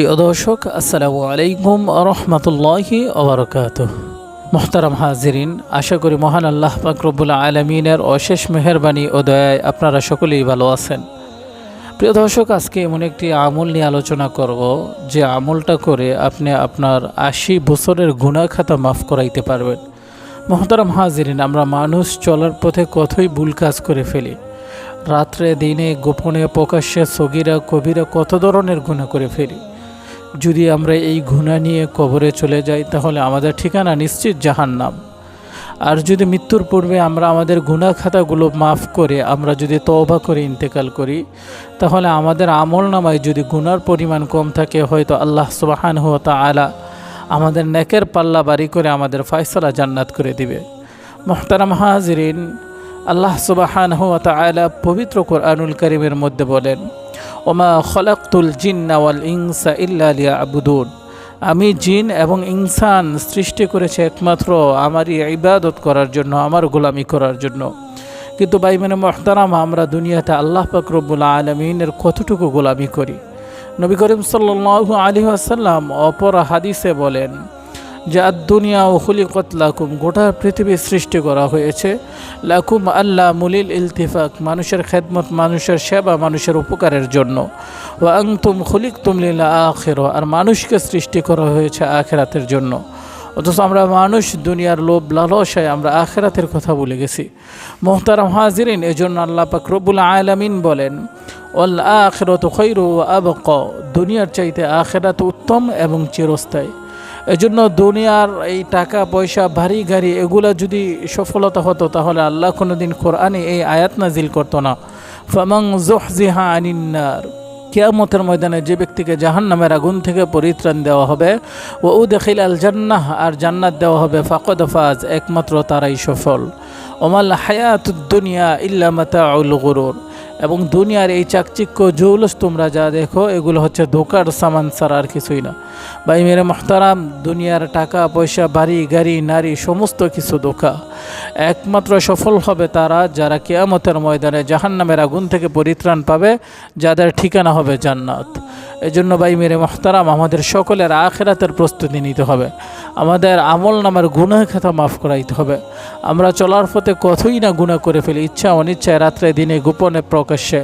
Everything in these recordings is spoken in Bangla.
প্রিয় দর্শক, আসসালামু আলাইকুম রহমতুল্লাহি ওবরকাত মোহতারাম হাজিরিন, আশা করি মহান আল্লাহ পাকরবুল আলমিনের অশেষ মেহরবানি ও দয়ায় আপনারা সকলেই ভালো আছেন। প্রিয় দর্শক, আজকে এমন একটি আমল নিয়ে আলোচনা করব, যে আমলটা করে আপনি আপনার আশি বছরের গুণা খাতা মাফ করাইতে পারবেন। মোহতারাম হাজিরিন, আমরা মানুষ চলার পথে কতই ভুল কাজ করে ফেলি। রাত্রে, দিনে, গোপনে, প্রকাশ্যে, সগিরা, কবিরা কত ধরনের গুণা করে ফেলি। যদি আমরা এই গুণা নিয়ে কবরে চলে যাই, তাহলে আমাদের ঠিকানা নিশ্চিত জাহান্নাম। আর যদি মৃত্যুর পূর্বে আমরা আমাদের গুণা খাতাগুলো মাফ করে আমরা যদি তওবা করে, ইন্তেকাল করি, তাহলে আমাদের আমল নামায় যদি গুনার পরিমাণ কম থাকে, হয়তো আল্লাহ সুবাহান তা আলা আমাদের নেকের পাল্লা বাড়ি করে আমাদের ফয়সলা জান্নাত করে দিবে। মোহতারাম হাজরিন, আল্লাহ সুবাহান তা আলা পবিত্র কোরআনুল করিমের মধ্যে বলেন ওমা খলাক্তুল জিন্না ওয়াল ইনসা ইল্লা আমি জিন এবং ইনসান সৃষ্টি করেছে একমাত্র আমারই ইবাদত করার জন্য, আমার গোলামি করার জন্য। কিন্তু ভাই মানে মহতারাম, আমরা দুনিয়াতে আল্লাহ পাকরবুল আলমিনের কতটুকু গোলামি করি? নবী করিম সাল্লু আলী আসাল্লাম অপর হাদিসে বলেন যে দুনিয়া ও হুলিকত লাকুম, গোটা পৃথিবী সৃষ্টি করা হয়েছে। লাকুম আল্লাহ মুলিল ইলতিফাক, মানুষের খেদমত, মানুষের সেবা, মানুষের উপকারের জন্য। ও আংতুম খুলিক তুমলিলা আখের, আর মানুষকে সৃষ্টি করা হয়েছে আখেরাতের জন্য। অথচ আমরা মানুষ, দুনিয়ার লোভ লালসায় আমরা আখেরাতের কথা বলে গেছি। মোহতারাম হাজিরিন, এজন্য আল্লাহ পাক রব্বুল আলামিন বলেন ওল আখেরত খৈরু আবক দুনিয়ার চাইতে আখেরাত উত্তম এবং চিরস্থায়ী। এজন্য দুনিয়ার এই টাকা, পয়সা, ভারী গাড়ি, এগুলা যদি সফলতা হতো, তাহলে আল্লাহ কোনোদিন কোরআনে এই আয়াত নাজিল করতো না। ফামাং জোহজিহা আনিন্নার, কেয়ামতের ময়দানে যে ব্যক্তিকে জাহান নামের আগুন থেকে পরিত্রাণ দেওয়া হবে ও উ দেখিল আল জান্নাহ, আর জান্নাত দেওয়া হবে, ফাকদ ফাজ, একমাত্র তারাই সফল। ওমাল হায়াত দুনিয়া ইল্লা মাতা উল গরুর। এবং দুনিয়ার এই চাকচিক্য জৌলস তোমরা যা দেখো, এগুলো হচ্ছে ধোকার সামান ছাড়া আর কিছুই না। ভাই মেরে মহতারাম, দুনিয়ার টাকা, পয়সা, বাড়ি, গাড়ি, নারী, সমস্ত কিছু ধোকা। একমাত্র সফল হবে তারা যারা কেয়ামতের ময়দানে জাহান নামের আগুন থেকে পরিত্রাণ পাবে, যাদের ঠিকানা হবে জান্নাত। এজন্য জন্য ভাই মেরে মহতারাম, আমাদের সকলের আখেরাতের প্রস্তুতি নিতে হবে। আমাদের আমল নামের গুণা খাতা মাফ করাইতে হবে। আমরা চলার পথে কতই না গুণা করে ফেলি, ইচ্ছা অনিচ্ছায় রাত্রে দিনে গোপনে প্রকাশ্যে।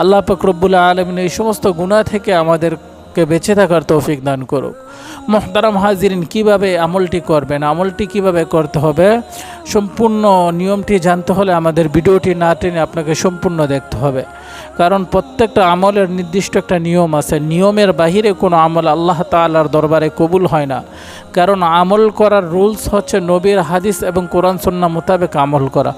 আল্লাহ ফকরবুল্লাহ আলমিন এই সমস্ত গুণা থেকে আমাদেরকে বেঁচে থাকার তৌফিক দান করুক। মোহতারাম হাজিরিন, কীভাবে আমলটি করবেন? আমলটি কীভাবে করতে হবে? সম্পূর্ণ নিয়মটি জানতে হলে আমাদের ভিডিওটি না টেনে আপনাকে সম্পূর্ণ দেখতে হবে। কারণ প্রত্যেকটা আমলের নির্দিষ্ট একটা নিয়ম আছে। নিয়মের বাহিরে কোনো আমল আল্লাহ তালার দরবারে কবুল হয় না। কারণ আমল করার রুলস হচ্ছে নবীর হাদিস এবং কোরআন সন্না মোতাবেক আমল করা।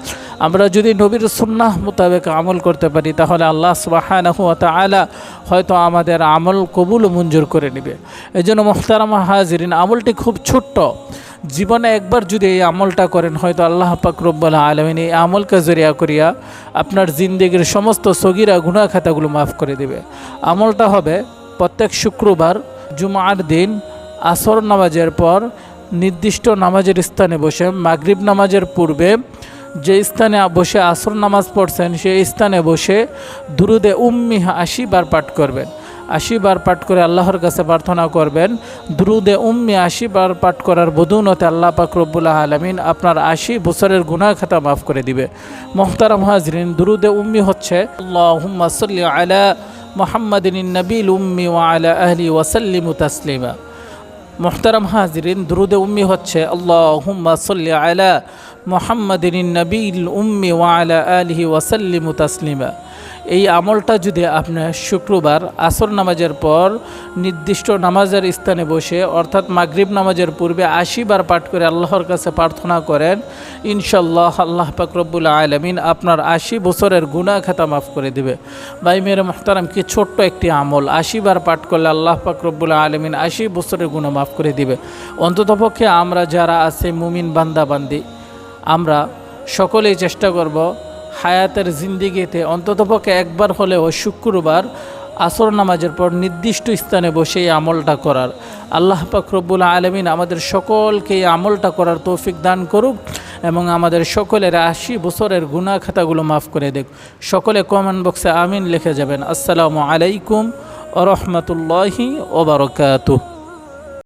আমরা যদি নবীর সুন্নাহ মোতাবেক আমল করতে পারি, তাহলে আল্লাহ সুবাহানাহু আলা হয়তো আমাদের আমল কবুল মঞ্জুর করে নেবে। এই জন্য মোহতারামা হাজিরিন, আমলটি খুব ছোট্ট। জীবনে একবার যদি এই আমলটা করেন, হয়তো আল্লাহ পাক রব্বাল আলমিন এই আমলকে জরিয়া করিয়া আপনার জিন্দগির সমস্ত সগিরা গুণা খাতাগুলো মাফ করে দেবে। আমলটা হবে প্রত্যেক শুক্রবার জুমার দিন আসর নামাজের পর নির্দিষ্ট নামাজের স্থানে বসে, মাগরিব নামাজের পূর্বে যে স্থানে বসে আসর নামাজ পড়ছেন সেই স্থানে বসে দুরুদে উম্মি আশি বার পাঠ করবেন। আশি বার পাঠ করে আল্লাহর কাছে প্রার্থনা করবেন, দ্রুদে উম্মি আশি বার পাঠ করার বদুনতে আল্লাহ পাক রব্বুল্লাহ আলমিন আপনার আশি বছরের গুনাহ খাতা মাফ করে দিবে। মোহতারাম হাজরিন, দ্রুদে উম্মি হচ্ছে, আল্লাহুম্মা নবীল উম্মি আলা আহলি ওয়াসাল্লিমু তাসলিমা। মোহতারাম হাজরিন, দ্রুদে উম্মি হচ্ছে, আল্লাহুম্মা সাল্লি আলা মোহাম্মদিন উম্মি এই আমলটা যদি আপনার শুক্রবার আসর নামাজের পর নির্দিষ্ট নামাজের স্থানে বসে, অর্থাৎ মাগরিব নামাজের পূর্বে আশি বার পাঠ করে আল্লাহর কাছে প্রার্থনা করেন ইনশাল্লাহ আল্লাহ পাকরবুল আলমিন আপনার আশি বছরের গুণা খাতা মাফ করে দিবে। ভাই মেরে মোহতারাম, কি ছোট্ট একটি আমল। আশি বার পাঠ করলে আল্লাহ পাকরবুল আলমিন আশি বছরের গুণা মাফ করে দিবে। অন্ততপক্ষে আমরা যারা আছে মুমিন বান্দা বান্দি আমরা সকলেই চেষ্টা করব হায়াতের জিন্দিগিতে অন্ততপক্ষে একবার হলেও শুক্রবার আসর নামাজের পর নির্দিষ্ট স্থানে বসে এই আমলটা করার। আল্লাহ পাকরবুল আলমিন আমাদের সকলকে এই আমলটা করার তৌফিক দান করুক এবং আমাদের সকলের আশি বছরের গুণা খাতাগুলো মাফ করে দেখ সকলে কমেন্ট বক্সে আমিন লিখে যাবেন। আসসালামু আলাইকুম রহমতুল্লাহি ওবরকাতুহ